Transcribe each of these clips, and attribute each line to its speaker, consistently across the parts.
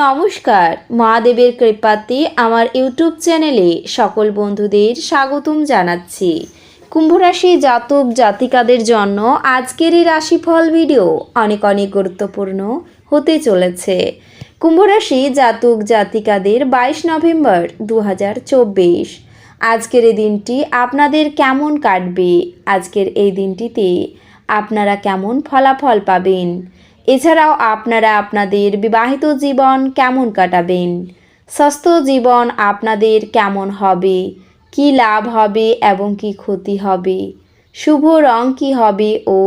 Speaker 1: নমস্কার, মহাদেবের কৃপাতে আমার ইউটিউব চ্যানেলে সকল বন্ধুদের স্বাগতম জানাচ্ছি। কুম্ভরাশি জাতক জাতিকাদের জন্য আজকের এই রাশিফল ভিডিও অনেক অনেক গুরুত্বপূর্ণ হতে চলেছে। কুম্ভরাশি জাতক জাতিকাদের বাইশ নভেম্বর দু হাজার চব্বিশ। আজকের এই দিনটি আপনাদের কেমন কাটবে? আজকের এই দিনটিতে আপনারা কেমন ফলাফল পাবেন? এছাড়াও আপনারা আপনাদের বিবাহিত জীবন কেমন কাটাবেন? স্বাস্থ্য জীবন আপনাদের কেমন হবে? কি লাভ হবে এবং কি ক্ষতি হবে? শুভ রং কি হবে ও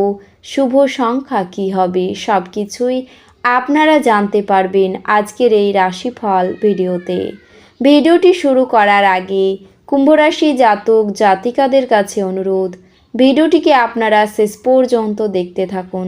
Speaker 1: শুভ সংখ্যা কি হবে সব কিছুই আপনারা জানতে পারবেন আজকের এই রাশিফল ভিডিওতে। ভিডিওটি শুরু করার আগে কুম্ভরাশি জাতক জাতিকাদের কাছে অনুরোধ, ভিডিওটিকে আপনারা শেষ পর্যন্ত দেখতে থাকুন।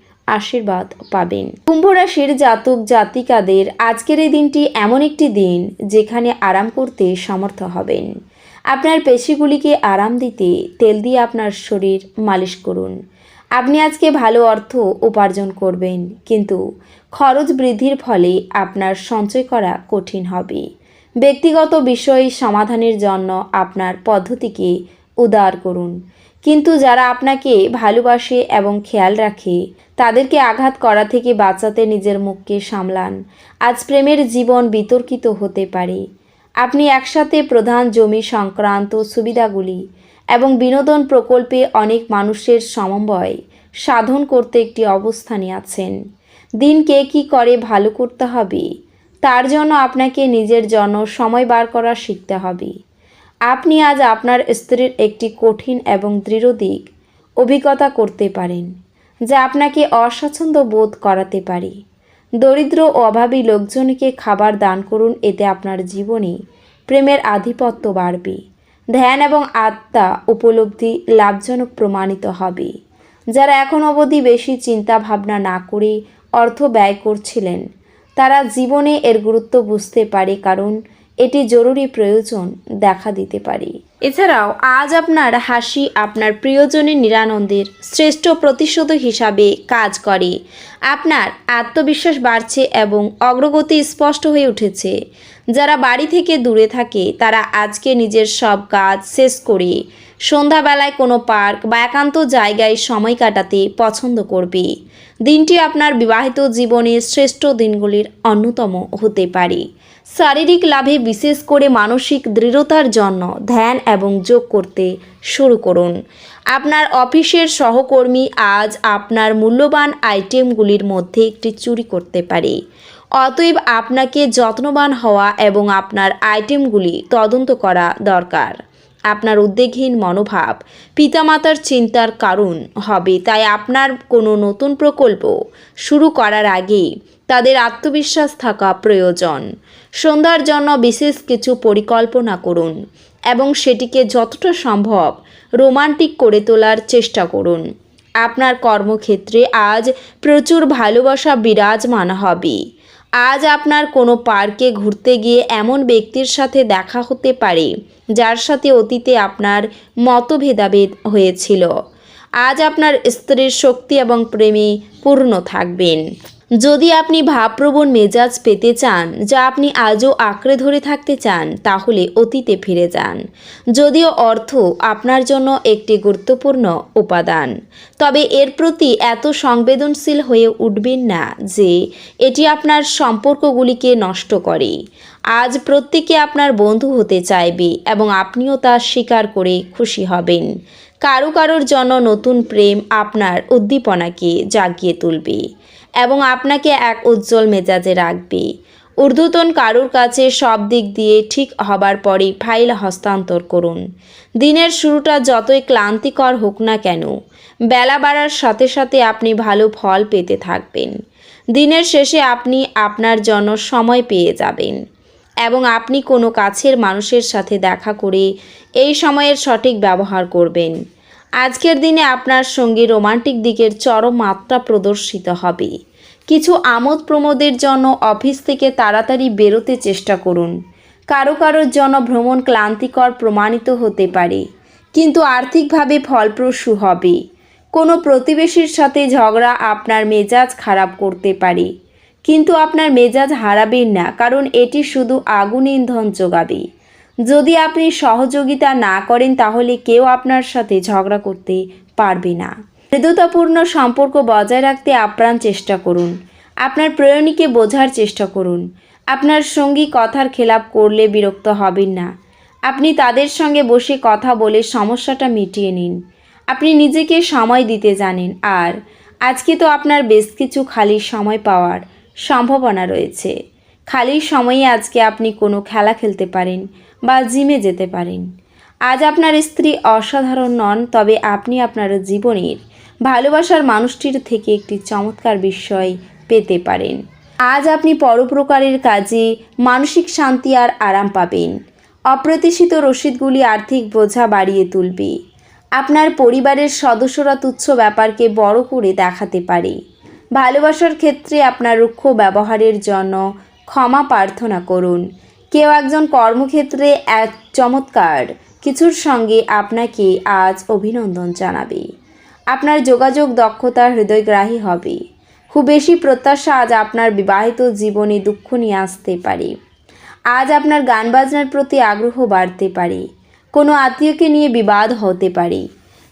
Speaker 1: আশীর্বাদ পাবেন। কুম্ভ রাশির জাতক, জাতিকাদের আজকের এই দিনটি এমন একটি দিন যেখানে আরাম করতে সমর্থ হবেন। আপনার পেশিগুলিকে আরাম দিতে তেল দিয়ে আপনার শরীর মালিশ করুন। আপনি আজকে ভালো অর্থ উপার্জন করবেন, কিন্তু খরচ বৃদ্ধির ফলে আপনার সঞ্চয় করা কঠিন হবে। ব্যক্তিগত বিষয় সমাধানের জন্য আপনার পদ্ধতিকে উদার করুন। কিন্তু যারা আপনাকে ভালোবাসে এবং খেয়াল রাখে, তাদেরকে আঘাত করা থেকে বাঁচাতে নিজের মুখকে সামলান। আজ প্রেমের জীবন বিতর্কিত হতে পারে। আপনি একসাথে প্রধান জমি সংক্রান্ত সুবিধাগুলি এবং বিনোদন প্রকল্পে অনেক মানুষের সমন্বয় সাধন করতে একটি অবস্থানে আছেন। দিনকে কি করে ভালো করতে হবে, তার জন্য আপনাকে নিজের জন্য সময় বার করা শিখতে হবে। আপনি আজ আপনার স্ত্রীর একটি কঠিন এবং দৃঢ় দিক অভিজ্ঞতা করতে পারেন, যা আপনাকে অস্বাচ্ছন্দ্য বোধ করাতে পারে। দরিদ্র ও অভাবী লোকজনকে খাবার দান করুন, এতে আপনার জীবনে প্রেমের আধিপত্য বাড়বে। ধ্যান এবং আত্মা উপলব্ধি লাভজনক প্রমাণিত হবে। যারা এখন অবধি বেশি চিন্তা ভাবনা না করে অর্থ ব্যয় করছিলেন, তারা জীবনে এর গুরুত্ব বুঝতে পারে, কারণ এটি জরুরি প্রয়োজন দেখা দিতে পারে। এছাড়াও আজ আপনার হাসি আপনার প্রিয়জনের নিরানন্দের শ্রেষ্ঠ প্রতিশোধ হিসাবে কাজ করে। আপনার আত্মবিশ্বাস বাড়ছে এবং অগ্রগতি স্পষ্ট হয়ে উঠেছে। যারা বাড়ি থেকে দূরে থাকে, তারা আজকে নিজের সব কাজ শেষ করে সন্ধ্যাবেলায় কোনো পার্ক বা একান্ত জায়গায় সময় কাটাতে পছন্দ করবে। দিনটি আপনার বিবাহিত জীবনের শ্রেষ্ঠ দিনগুলির অন্যতম হতে পারে। শারীরিক লাভে বিশেষ করে মানসিক দৃঢ়তার জন্য ধ্যান এবং যোগ করতে শুরু করুন। আপনার অফিসের সহকর্মী আজ আপনার মূল্যবান আইটেমগুলির মধ্যে একটি চুরি করতে পারে। অতএব আপনাকে যত্নবান হওয়া এবং আপনার আইটেমগুলি তদন্ত করা দরকার। আপনার উদ্বেগহীন মনোভাব, পিতামাতার চিন্তার কারণ হবে, তাই আপনার কোনো নতুন প্রকল্প শুরু করার আগে তাদের আত্মবিশ্বাস থাকা প্রয়োজন। সন্ধ্যার জন্য বিশেষ কিছু পরিকল্পনা করুন। এবং সেটিকে যতটা সম্ভব রোমান্টিক করে তোলার চেষ্টা করুন। আপনার কর্মক্ষেত্রে আজ প্রচুর ভালোবাসা বিরাজমান হবে। আজ আপনার কোনো পার্কে ঘুরতে গিয়ে এমন ব্যক্তির সাথে দেখা হতে পারে, যার সাথে অতীতে আপনার মতভেদাভেদ হয়েছিল। আজ আপনার স্ত্রীর শক্তি এবং প্রেমে পূর্ণ থাকবেন। যদি আপনি ভাবপ্রবণ মেজাজ পেতে চান, যা আপনি আজও আঁকড়ে ধরে থাকতে চান, তাহলে অতীতে ফিরে যান। যদিও অর্থ আপনার জন্য একটি গুরুত্বপূর্ণ উপাদান, তবে এর প্রতি এত সংবেদনশীল হয়ে উঠবেন না যে এটি আপনার সম্পর্কগুলিকে নষ্ট করে। আজ প্রত্যেকে আপনার বন্ধু হতে চাইবে এবং আপনিও তা স্বীকার করে খুশি হবেন। কারও কারোর জন্য নতুন প্রেম আপনার উদ্দীপনাকে জাগিয়ে তুলবে। এবং আপনাকে এক উজ্জ্বল মেজাজে রাখবে। ঊর্ধ্বতন কারুর কাছে সব দিক দিয়ে ঠিক হবার পরে ফাইল হস্তান্তর করুন। দিনের শুরুটা যতই ক্লান্তিকর হোক না কেন, বেলা বাড়ার সাথে সাথে আপনি ভালো ফল পেতে থাকবেন। দিনের শেষে আপনি আপনার জন্য সময় পেয়ে যাবেন এবং আপনি কোনো কাছের মানুষের সাথে দেখা করে এই সময়ের সঠিক ব্যবহার করবেন। আজকের দিনে আপনার সঙ্গে রোমান্টিক দিকের চরম মাত্রা প্রদর্শিত হবে। কিছু আমোদ প্রমোদের জন্য অফিস থেকে তাড়াতাড়ি বেরোতে চেষ্টা করুন। কারও কারোর জন্য ভ্রমণ ক্লান্তিকর প্রমাণিত হতে পারে, কিন্তু আর্থিকভাবে ফলপ্রসূ হবে। কোনো প্রতিবেশীর সাথে ঝগড়া আপনার মেজাজ খারাপ করতে পারে, কিন্তু আপনার মেজাজ হারাবেন না, কারণ এটি শুধু আগুন ইন্ধন যোগাবে। যদি আপনি সহযোগিতা না করেন, তাহলে কেউ আপনার সাথে ঝগড়া করতে পারবে না। মৃদুতাপূর্ণ সম্পর্ক বজায় রাখতে আপ্রাণ চেষ্টা করুন। আপনার প্রেরণীকে বোঝার চেষ্টা করুন। আপনার সঙ্গী কথার খেলাপ করলে বিরক্ত হবেন না। আপনি তাদের সঙ্গে বসে কথা বলে সমস্যাটা মিটিয়ে নিন। আপনি নিজেকে সময় দিতে জানেন আর আজকে তো আপনার বেশ কিছু খালি সময় পাওয়ার সম্ভাবনা রয়েছে। খালি সময়ে আজকে আপনি কোনো খেলা খেলতে পারেন। বা জিমে যেতে পারেন। আজ আপনার স্ত্রী অসাধারণ নন, তবে আপনি আপনার জীবনের ভালোবাসার মানুষটির থেকে একটি চমৎকার বিষয় পেতে পারেন। আজ আপনি পরোপকারের কাজে মানসিক শান্তি আর আরাম পাবেন। অপ্রত্যাশিত রসিদগুলি আর্থিক বোঝা বাড়িয়ে তুলবে। আপনার পরিবারের সদস্যরা তুচ্ছ ব্যাপারকে বড় করে দেখাতে পারে। ভালোবাসার ক্ষেত্রে আপনার রুক্ষ ব্যবহারের জন্য ক্ষমা প্রার্থনা করুন। কেউ একজন কর্মক্ষেত্রে এক চমৎকার, কিছুর সঙ্গে আপনাকে আজ অভিনন্দন জানাবে। আপনার যোগাযোগ দক্ষতা হৃদয়গ্রাহী হবে। খুব বেশি প্রত্যাশা আজ আপনার বিবাহিত জীবনে দুঃখ নিয়ে আসতে পারে। আজ আপনার গান বাজনার প্রতি আগ্রহ বাড়তে পারে। কোনো আত্মীয়কে নিয়ে বিবাদ হতে পারে।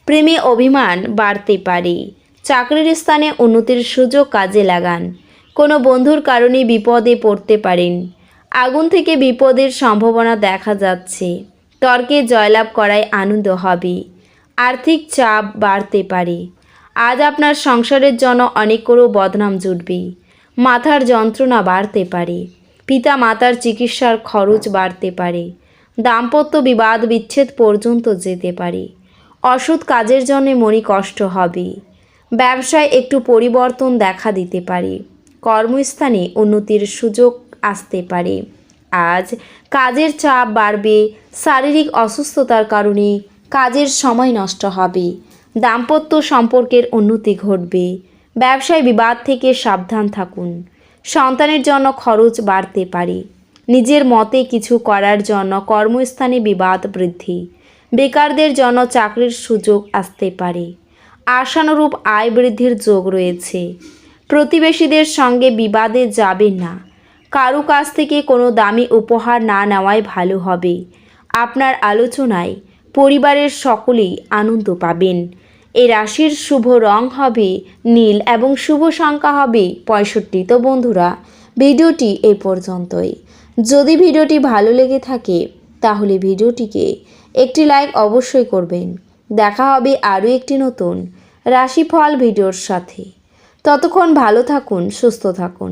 Speaker 1: প্রেমে অভিমান বাড়তে পারে। চাকরির স্থানে উন্নতির সুযোগ কাজে লাগান। কোনো বন্ধুর কারণে বিপদে পড়তে পারেন। আগুন থেকে বিপদের সম্ভাবনা দেখা যাচ্ছে। তর্কে জয়লাভ করায় আনন্দ হবে। আর্থিক চাপ বাড়তে পারে। আজ আপনার সংসারের জন্য অনেক করেও বদনাম জুটবে। মাথার যন্ত্রণা বাড়তে পারে। পিতা মাতার চিকিৎসার খরচ বাড়তে পারে। দাম্পত্য বিবাদ বিচ্ছেদ পর্যন্ত যেতে পারে। অসৎ কাজের জন্য মনে কষ্ট হবে। ব্যবসায় একটু পরিবর্তন দেখা দিতে পারে। কর্মস্থানে উন্নতির সুযোগ আসতে পারে। আজ কাজের চাপ বাড়বে, শারীরিক অসুস্থতার কারণে কাজের সময় নষ্ট হবে, দাম্পত্য সম্পর্কের উন্নতি ঘটবে, ব্যবসায় বিবাদ থেকে সাবধান থাকুন, সন্তানের জন্য খরচ বাড়তে পারে, নিজের মতে কিছু করার জন্য কর্মস্থানে বিবাদ বৃদ্ধি, বেকারদের জন্য চাকরির সুযোগ আসতে পারে, আশানুরূপ আয় বৃদ্ধির যোগ রয়েছে, প্রতিবেশীদের সঙ্গে বিবাদে যাবে না। কারও কাছ থেকে কোনো দামি উপহার না নেওয়াই ভালো হবে। আপনার আলোচনায় পরিবারের সকলেই আনন্দ পাবেন। এই রাশির শুভ রং হবে নীল এবং শুভ সংখ্যা হবে পঁয়ষট্টি। তো বন্ধুরা, ভিডিওটি এ পর্যন্তই। যদি ভিডিওটি ভালো লেগে থাকে, তাহলে ভিডিওটিকে একটি লাইক অবশ্যই করবেন। দেখা হবে আরও একটি নতুন রাশিফল ভিডিওর সাথে। ততক্ষণ ভালো থাকুন, সুস্থ থাকুন।